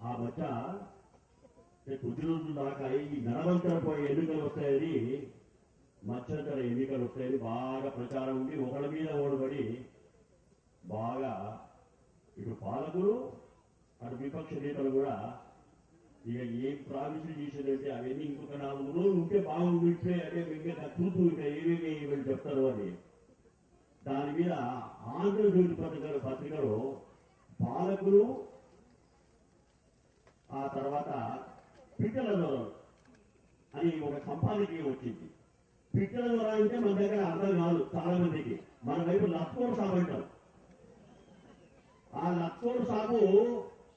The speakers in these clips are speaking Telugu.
ఆ మధ్య కొద్ది రోజుల దాకా ఈ నడవంతరపై ఎన్నికలు వస్తాయని మధ్యంతర ఎన్నికలు వస్తాయని బాగా ప్రచారం ఉండి ఒకళ్ళ మీద ఓడబడి బాగా ఇటు పాలకులు అటు విపక్ష నేతలు కూడా ఇక ఏం ప్రామిసులు చేసేదంటే అవన్నీ ఇంకొక నాలుగు రోజులు ఉంటే బాగుంటే అంటే ఇంకా చూపు ఇంకా ఏమేమి వీళ్ళు చెప్తారు అని. దాని మీద ఆంధ్రజ్యోతి పత్రికలు పత్రికలో పాలకులు ఆ తర్వాత పిట్టల దొరలు అని ఒక సంపాదకీయం వచ్చింది. పిట్టల దొర అంటే మన దగ్గర అర్థం కాదు చాలా మందికి మన వైపు లక్కోరు సాగు అంటాం ఆ లక్కోరు సాగు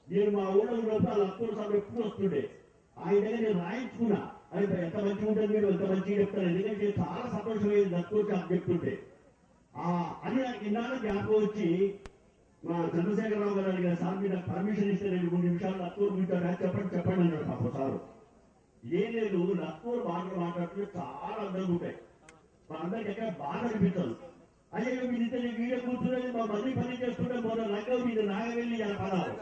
నేను మా ఊళ్ళో ఉన్నప్పుడు ఆ లక్కోరు సాగు ఎప్పుడు వస్తుండే? ఆయన దగ్గర నేను రాయించుకున్నా. అది ఎంత మంచిగా ఉంటుంది మీరు ఎంత మంచిగా చెప్తారు ఎందుకంటే చాలా సంతోషమైంది లక్కోరు సాగు చెప్తుంటే ఆ అని నాకు ఇన్నాళ్ళు జ్ఞాపకం వచ్చి చంద్రశేఖరరావు గారు అడిగిన సార్ మీరు పర్మిషన్ ఇస్తే నేను మూడు నిమిషాలు లక్కూరు వింటారా చెప్పండి చెప్పండి అన్నాడు పాప సారు. ఏం లేదు లక్కూరు మాటలు మాట్లాడుతుంటే చాలా అందంగా ఉంటాయి. మా అందరికి ఎక్కడ బాధ అనిపించదు. అయ్యో మీరు ఇద్దరు వీడియో కూర్చున్నది మా మళ్ళీ పని చేస్తుంటే మొన్న లంగం మీద నాగవెళ్ళి ఇలా పడాలి.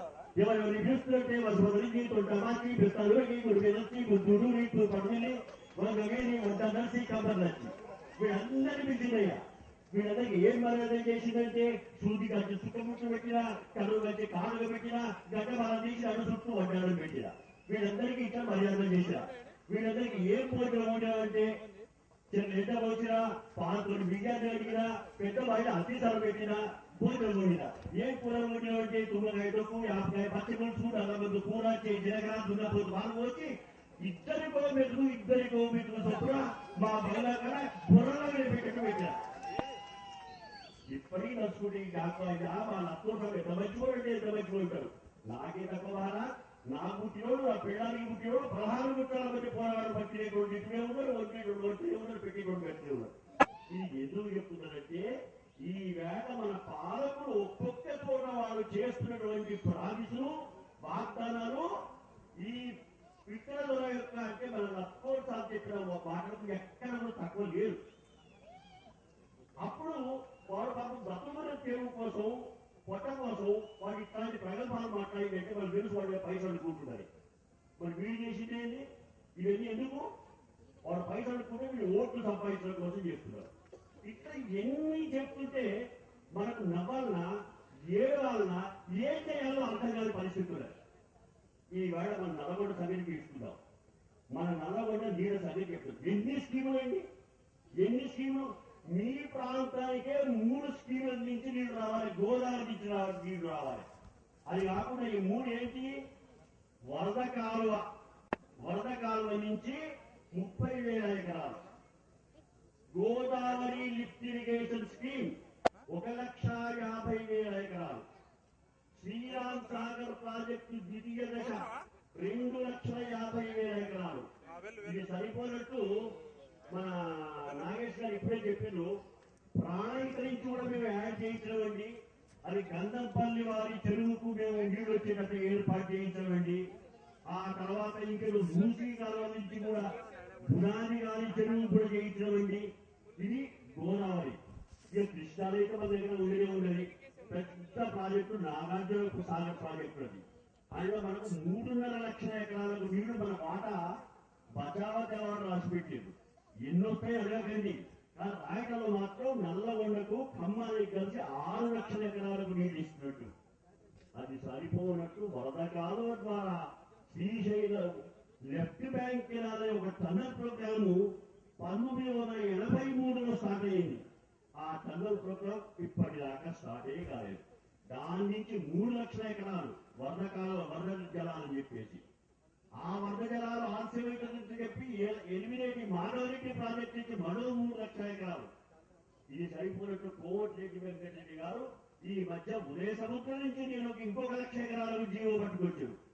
ఎవరెవరిని పిలుస్తుంటే వాళ్ళ మొదటి తొట్టమాకి పిస్తాలకి గుడికి గుడ్డూరు నీకు పడవలి వాళ్ళ వేడి వంట నచ్చి కబర్ నచ్చి వీళ్ళందరినీ పిలిచిందయ్యా. వీళ్ళందరికీ ఏం మర్యాద చేసిందంటే సూది కట్టి చుట్టముట్టు పెట్టిన కరువు కట్టి కాళ్ళకు పెట్టిన గడ్డ బలం తీసి అడు చుట్టూ వడ్డాలను పెట్టినా. వీళ్ళందరికీ ఇట్లా మర్యాదలు చేసిన. వీళ్ళందరికీ ఏం పోటీలు ఉండేవంటే చిన్న ఎండ వచ్చినా పాలతోటి బియ్యాన్ని అడిగినా పెద్ద బయట అతిసాలు పెట్టినా పూజలు వండినా ఏం కూర వండినావంటే తుమ్మకాయ తొక్కు యాపకాయ పచ్చి పులుసు అల్లమందు కూర చేయి జీలకర్ర దున్నపోతు వాళ్ళు వచ్చి ఇద్దరి మెతుకు ఇద్దరి మెతుకు చొప్పున మా బలకర బుర్రలో పెట్టట్టు పెట్టినా. నచ్చుకుంటే ఈ డాక్టర్ వాళ్ళ నచ్చుకుంటాం ఎంత మంచివాడు ఎంత మంచివాడు ఉంటాడు నాకే తక్కువ నా పుట్టినోడు నా పిల్లానికి పుట్టినోడు పదహారు పుట్టాల మధ్య పోరాడు పట్టినటువంటి ఇటువే ఉన్నారు వచ్చినటువంటి వచ్చినే ఉన్నారు పెట్టినటువంటి పెట్టినే ఉన్నారు. ఇది ఎందుకు చెప్తున్నారంటే ఈ వేళ మన పాలకులు ఒక్కొక్క తోట వాళ్ళు చేస్తున్నటువంటి ప్రామిసులు వాగ్దానాలు ఈ పిట్టల యొక్క అంటే మన తక్కువ చెప్పిన మాటలకు ఎక్కడ తక్కువ లేదు అప్పుడు వాడు పాపం బ్రతుకున్న తీరు కోసం పొట్ట కోసం వాడు ఇట్లాంటి ప్రగల్భాలు మాట్లాడిందంటే వాళ్ళు తెలుసు వాడి పైసలు అనుకుంటున్నారు. మరి వీడు చేసింది ఏంటి ఇవన్నీ ఎందుకు? వాడు పైసలు అనుకుంటే వీళ్ళు ఓట్లు సంపాదించడం కోసం చేస్తున్నారు. ఇట్లా ఎన్ని చెప్తుంటే మనకు నవ్వాలన్నా ఏడవాలన్నా ఏం చేయాలో అర్థం కాని పరిస్థితులు ఈ వేళ మన నల్లగొండ సభ్యులు తీసుకుందాం. మన నల్లగొండ నీళ్ళ సభ్యులు చెప్తుంది ఎన్ని స్కీములు అండి ఎన్ని స్కీములు? మీ ప్రాంతానికే మూడు స్కీముల నుంచి నీళ్ళు రావాలి. గోదావరి నుంచి రావాలి నీళ్ళు రావాలి. అది కాకుండా ఈ మూడు ఏంటి? వరద కాలువ. వరద కాలువ నుంచి ముప్పై వేల ఎకరాలు. గోదావరి లిఫ్ట్ ఇరిగేషన్ స్కీమ్ ఒక లక్ష యాభై వేల ఎకరాలు. శ్రీరామ్ సాగర్ ప్రాజెక్టు ద్వితీయ దశ రెండు లక్షల యాభై వేల ఎకరాలు. ఇది సరిపోనట్టు మన గారు ఇప్పుడే చెప్పారు ప్రాణీకరించి కూడా మేము యాడ్ చేయించమండి అది గంధంపల్లి వారి చెరువుకు మేము నీళ్ళు వచ్చేటట్టు ఏర్పాటు చేయించమండి ఆ తర్వాత ఇంకా మూసీ కాలువ నుంచి కూడా గుణాన్ని గారి చెరువు కూడా చేయించమండి ఇది గోదావరి. ఇక కృష్ణాలైతే మన దగ్గర ఉండనే ఉన్నది. పెద్ద ప్రాజెక్టు నాగార్జున సాగర్ ప్రాజెక్టు అది. అందులో మనకు మూడున్నర లక్షల ఎకరాలకు నీళ్ళు మన వాటా బచావా తెలవాడు రాసి పెట్టారు ఎన్నొస్తాయి అడగకండి కానీ రాయటంలో మాత్రం నల్లగొండకు ఖమ్మానికి కలిసి ఆరు లక్షల ఎకరాలకు నీళ్ళు ఇస్తున్నట్టు. అది సరిపోనట్టు వరద కాలువ ద్వారా శ్రీశైలం లెఫ్ట్ బ్యాంక్ కిరాలే ఒక టన్నల్ ప్రోగ్రాము పంతొమ్మిది వందల ఎనభై మూడులో స్టార్ట్ అయింది ఆ టన్నల్ ప్రోగ్రామ్ ఇప్పటిదాకా స్టార్ట్ అయ్యి కాలేదు. దాని నుంచి మూడు లక్షల ఎకరాలు వరద కాలువ వరద జలాలని చెప్పేసి. ఆ వరద జలాలు ఆలస్యమైందని చెప్పి ఏ- ఎలిమినేటి మాధవరెడ్డి ప్రాజెక్ట్ నుంచి మరో మూడు లక్షల ఎకరాలు. ఇది సరిపోయినట్టు కోమటిరెడ్డి వెంకటరెడ్డి గారు ఈ మధ్య ఉదయ సముద్రం నుంచి నేను ఇంకొక లక్ష ఎకరాలకు జీవో పట్టుకొచ్చాను.